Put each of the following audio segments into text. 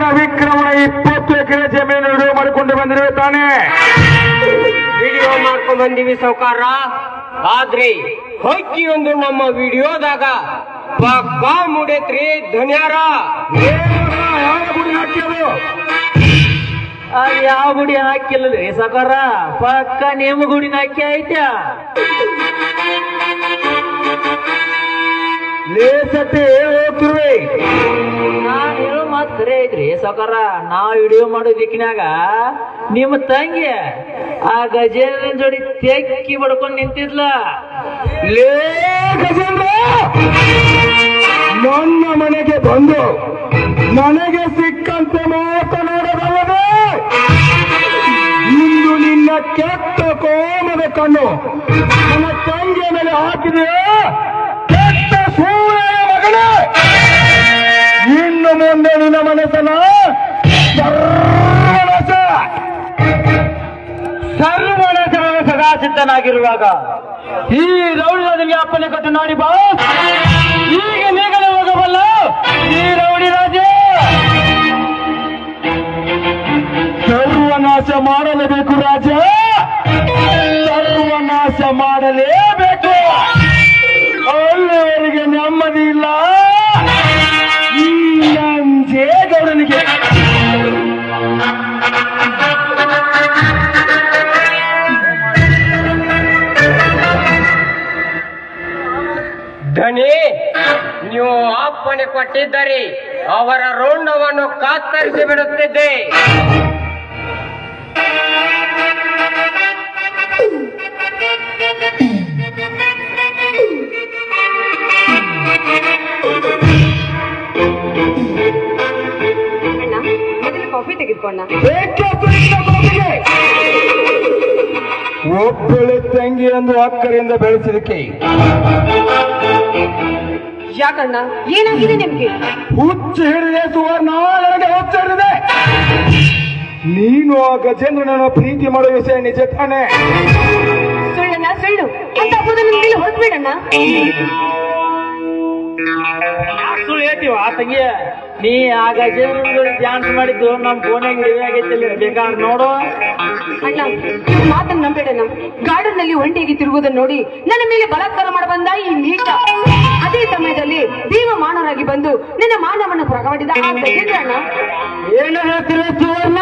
ಗಜೇಂದ್ರನ ವಿಕ್ರಮಣ ಇಪ್ಪತ್ತು ಎಕರೆ ಜಮೀನು ವಿಡಿಯೋ ಮಾಡಿಕೊಂಡು ಬಂದಿರುವೆ ತಾನೆ ವಿಡಿಯೋ ಮಾಡ್ಕೊಂಡು ಬಂದೀವಿ ಸೌಕಾರ ಆದ್ರೆ ಹೊಕ್ಕಿ ಒಂದು ನಮ್ಮ ವಿಡಿಯೋದಾಗ ಪಕ್ಕಾ ಮುಡೇತ್ರಿ ಧನ್ಯಾರ. ಏನೋ ಯಾವ ಗುಡಿ ಹಾಕಿಲ್ಲ ರೀ ಯಾವ ಗುಡಿ ಹಾಕಿಲ್ಲ ಸಾಕಾರ ಪಕ್ಕ ನೇಮ ಗುಡಿನ ಹಾಕಿ ಐತ ಲೇಸತೆ ಹೋಗ್ತಿರುವೆ ಖರೆ ಐತ್ರಿ ಸೌಕರ ನಾವ್ ವಿಡಿಯೋ ಮಾಡೋ ದಿಕ್ಕಿನಾಗ ನಿಮ್ಮ ತಂಗಿ ಆ ಗಜೇಂದ್ರ ಜೋಡಿ ತೆಕ್ಕಿ ಬಡ್ಕೊಂಡ್ ನಿಂತಿದ್ಲ. ಲೇ ನನ್ನ ಮನೆಗೆ ಬಂದು ನನಗೆ ಸಿಕ್ಕಂತೆ ಮಾತನಾಡಬಲ್ಲದೆ ಇಂದು ನಿನ್ನ ಕೆಟ್ಟ ಕೋಮದ ಕಣ್ಣು ನನ್ನ ತಂಗಿಯ ಮೇಲೆ ಹಾಕಿದೆ. ಮುಂದೆ ನಿನ್ನ ಮನಸ್ಸನ್ನ ಸರ್ವನಾಶ ಸರ್ವನಾಶನ ಸದಾ ಸಿದ್ಧನಾಗಿರುವಾಗ ಈ ರೌಡಿ ಅಪ್ಪನೆ ಕಟ್ಟು ನೋಡಿ ಬಾ. ಈಗ ನೀಗಲೇ ಹೋಗಬಲ್ಲ ಈ ರೌಡಿ ರಾಜ. ಸರ್ವನಾಶ ಮಾಡಲೇಬೇಕು ರಾಜ. ಸರ್ವನಾಶ ಮಾಡಲೇಬೇಕು ಧನಿ ನೀವು ಅಪ್ಪಣೆ ಕೊಟ್ಟಿದ್ದರೆ ಅವರ ರೋಣವನ್ನು ಕಾತರಿಸಿ ಬಿಡುತ್ತಿದ್ದೆ. ಒಬ್ಬಳು ಕಾಫಿ ತೆಗೆದುಕೊಂಡ. ಒಬ್ಬಳೆ ತಂಗಿ ಎಂದು ಅಕ್ಕರಿಂದ ಬೆಳೆಸಿದಕ್ಕೆ. ಯಾಕಣ್ಣ? ಏನಾಗಿದೆ ನಿಮ್ಗೆ? ಹುಚ್ಚು ಹಿಡಿದೆ ಸುವರ್ಣ ನನಗೆ ಹುಚ್ಚು ಹಿಡಿದೆ. ನೀನು ಆ ಗಜೇಂದ್ರನನ್ನು ಪ್ರೀತಿ ಮಾಡೋ ವಿಷಯ ನಿಜ ತಾನೆ. ಸುಳ್ಳಣ್ಣ ಸುಳ್ಳು. ಅಂತ ಹೋದ ನಿಮ್ಗೆ ಹೊರದ್ಬೇಡಣ್ಣ ಹೇಳ್ತೀವ ಆ ತಂಗಿ ನೀ ಆಗ ಡ್ಯಾನ್ಸ್ ಮಾಡಿದ್ದು ನಮ್ ಫೋನಾಗ ಮದುವೆ ಆಗೈತಿಲ್ಲ ಬೇಕಾದ್ರೆ ನೋಡು. ಅಣ್ಣ ಮಾತನ್ನ ನಂಬೇಡಣ್ಣ ಗಾರ್ಡನ್ನಲ್ಲಿ ಒಂಟಿಯಾಗಿ ತಿರುಗುವುದನ್ನು ನೋಡಿ ನನ್ನ ಮೇಲೆ ಬಲಾತ್ಕಾರ ಮಾಡಬಂದ ಈ ನೀಟ ಅದೇ ಸಮಯದಲ್ಲಿ ಭೀಮ ಮಾನವರಾಗಿ ಬಂದು ನಿನ್ನ ಮಾನವನ್ನ ಪ್ರಗವಡಿದ ಅಣ್ಣ. ಏನು ಹೇಳ್ತಿರೋ ಸುವರ್ಣ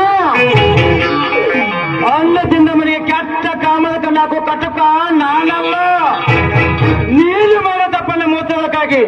ಅನ್ನದಿಂದ ಮನೆಗೆ ಕೆಟ್ಟ ಕಾಮದ ಕಣ್ಣಾಕೋ ಕಟಕ ನಾನಲ್ಲ. ನೀನು ಮಾಡೋ ತಪ್ಪನ್ನ ನನ್ನ